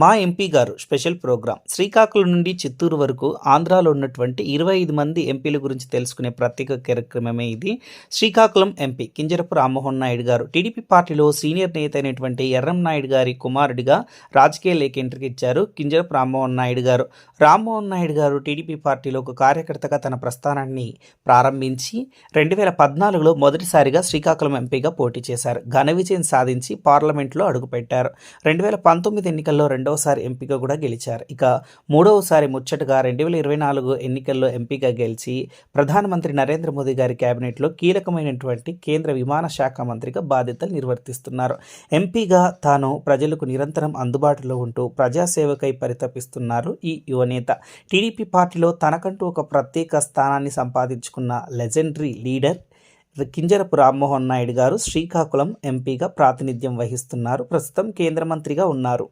మా ఎంపీ గారు special programme. Srikakulam నుండి చిత్తూరు వరకు ఆంధ్రాలో ఉన్నటువంటి ఇరవై ఐదు మంది ఎంపీల గురించి తెలుసుకునే ప్రత్యేక కార్యక్రమమే ఇది. శ్రీకాకుళం ఎంపీ కింజరపు రామ్మోహన్ నాయుడు గారు టీడీపీ పార్టీలో సీనియర్ నేత అయినటువంటి ఎర్రం నాయుడు గారి కుమారుడిగా రాజకీయ లేఖ ఎంట్రీకి ఇచ్చారు కింజరపు రామ్మోహన్ నాయుడు గారు. రామ్మోహన్ నాయుడు గారు టీడీపీ పార్టీలో ఒక కార్యకర్తగా తన ప్రస్థానాన్ని ప్రారంభించి రెండు వేల పద్నాలుగులో మొదటిసారిగా శ్రీకాకుళం ఎంపీగా పోటీ చేశారు. ఘన విజయం సాధించి పార్లమెంట్లో అడుగుపెట్టారు. రెండు వేల పంతొమ్మిది ఎన్నికల్లో రెండు రెండవసారి ఎంపీగా కూడా గెలిచారు. ఇక మూడవసారి ముచ్చటగా రెండు వేల ఇరవై నాలుగు ఎన్నికల్లో ఎంపీగా గెలిచి ప్రధానమంత్రి నరేంద్ర మోదీ గారి కేబినెట్లో కీలకమైనటువంటి కేంద్ర విమాన శాఖ మంత్రిగా బాధ్యతలు నిర్వర్తిస్తున్నారు. ఎంపీగా తాను ప్రజలకు నిరంతరం అందుబాటులో ఉంటూ ప్రజాసేవకై పరితపిస్తున్నారు ఈ యువనేత టీడీపీ పార్టీలో తనకంటూ ఒక ప్రత్యేక స్థానాన్ని సంపాదించుకున్న లెజెండరీ లీడర్ కింజరపు రామ్మోహన్ నాయుడు గారు శ్రీకాకుళం ఎంపీగా ప్రాతినిధ్యం వహిస్తున్నారు. ప్రస్తుతం కేంద్ర మంత్రిగా ఉన్నారు.